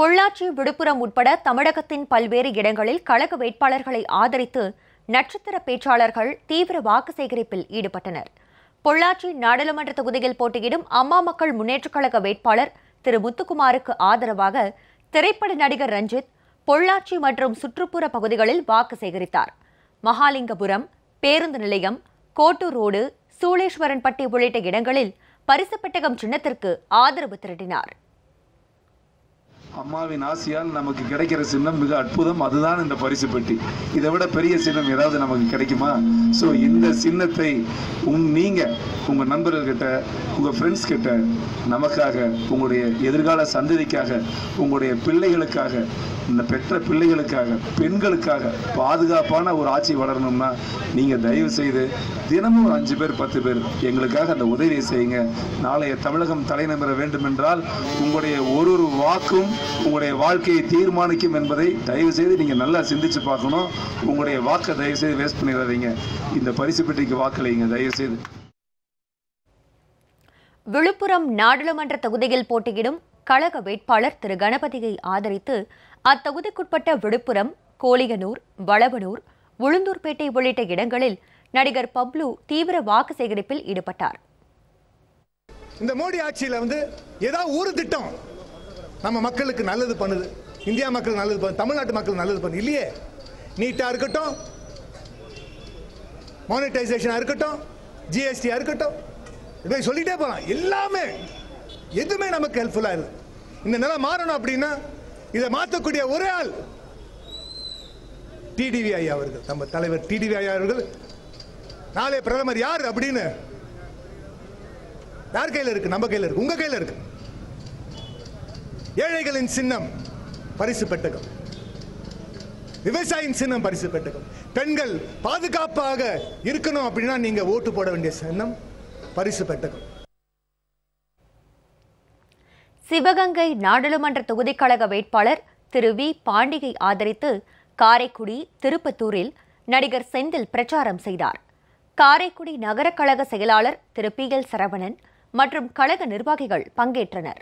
பொள்ளாச்சி விழுப்புரம் உட்பட தமிழகத்தின் பல்வேறு இடங்களில் கழக வேட்பாளர்களை ஆதரித்து நட்சத்திர பேச்சாளர்கள் தீவிர வாக்கு சேகரிப்பில் ஈடுபட்டனர். பொள்ளாச்சி நாடாளுமன்ற தொகுதியில் போட்டியிடும் அம்மா மக்கள் முன்னேற்றக் கழக வேட்பாளர் திரு முத்துக்குமாருக்கு ஆதரவாக திரைப்பட நடிகர் ரஞ்சித் பொள்ளாச்சி மற்றும் சுற்றுப்புற பகுதிகளில் வாக்கு சேகரித்தார். மகாலிங்கபுரம் பேருந்து நிலையம் கோட்டூர் ரோடு சூளேஸ்வரன்பட்டி உள்ளிட்ட இடங்களில் பரிசு பெட்டகம் சின்னத்திற்கு ஆதரவு திரட்டினார். அம்மாவின் ஆசையால் நமக்கு கிடைக்கிற சின்னம் மிக அற்புதம். அதுதான் இந்த பரிசு பெட்டி. இதை விட பெரிய சின்னம் ஏதாவது நமக்கு கிடைக்குமா? ஸோ இந்த சின்னத்தை உங் நீங்கள் உங்கள் நண்பர்கள்கிட்ட உங்கள் ஃப்ரெண்ட்ஸ் கிட்ட நமக்காக உங்களுடைய எதிர்கால சந்ததிக்காக உங்களுடைய பிள்ளைகளுக்காக இந்த பெற்ற பிள்ளைகளுக்காக பெண்களுக்காக பாதுகாப்பான ஒரு ஆட்சி வளரணும்னா நீங்கள் தயவு செய்து தினமும் ஒரு அஞ்சு பேர் பத்து பேர் எங்களுக்காக அந்த உதவியை செய்யுங்க. நாளைய தமிழகம் தலைநகர வேண்டும் என்றால் உங்களுடைய ஒரு ஒரு வாக்கும் உங்களுடைய வாழ்க்கையை தீர்மானிக்கும் என்பதை தயவு செய்து நீங்க நல்லா சிந்திச்சு பார்க்கணும். உங்களுடைய வாக்கை தயவு செய்து வேஸ்ட் பண்ணிடாதீங்க. இந்த பரிசு பெட்டிக்கு வாக்களிங்க தயவு செய்து விழுப்புரம் நாடாளுமன்ற தொகுதியில் போட்டியிடும் கழக வேட்பாளர் திரு கணபதியை ஆதரித்து அத்தொகுதிக்குட்பட்ட விழுப்புரம் கோலியனூர் வளவனூர் உளுந்தூர்பேட்டை உள்ளிட்ட இடங்களில் நடிகர் பப்ளு தீவிர வாக்கு சேகரிப்பில் ஈடுபட்டார். இந்த மோடி ஆட்சியில் வந்து ஏதாவது ஒரு திட்டம் நம்ம மக்களுக்கு நல்லது பண்ணுது. இந்தியா மக்கள் நல்லது பண்ணு தமிழ்நாட்டு மக்களுக்கு நல்லது பண்ணுது இல்லையே? நீட்டாக இருக்கட்டும் மானிட்டைசேஷனாக இருக்கட்டும் ஜிஎஸ்டியாக இருக்கட்டும் இதுமாதிரி சொல்லிகிட்டே போகலாம் எல்லாமே எதுவுமே நமக்கு ஹெல்ப்ஃபுல்லாக இருக்குது இந்த நிலை மாறணும் அப்படின்னா இதை மாற்றக்கூடிய ஒரே ஆள் டிடிவி ஐயா அவர்கள். நம்ம தலைவர் டிடிவி ஐயா அவர்கள். நாளை பிரதமர் யார் அப்படின்னு யார் கையில் இருக்கு? நம்ம கையில் இருக்கு. உங்க கையில் இருக்கு. ஏழைகளின் சின்னம் பரிசு பெட்டகம். விவசாயின் சின்னம் பரிசு பெட்டகம். பெண்கள் பாதுகாப்பாக இருக்கணும் அப்படின்னா நீங்க ஓட்டு போட வேண்டிய சின்னம் பரிசு பெட்டகம். சிவகங்கை நாடாளுமன்ற தொகுதிக்கழக வேட்பாளர் திரு வி. பாண்டிகை ஆதரித்து காரைக்குடி திருப்பத்தூரில் நடிகர் செந்தில் பிரச்சாரம் செய்தார். காரைக்குடி நகர கழக செயலாளர் திரு பி. எல். சரவணன் மற்றும் கழக நிர்வாகிகள் பங்கேற்றனர்.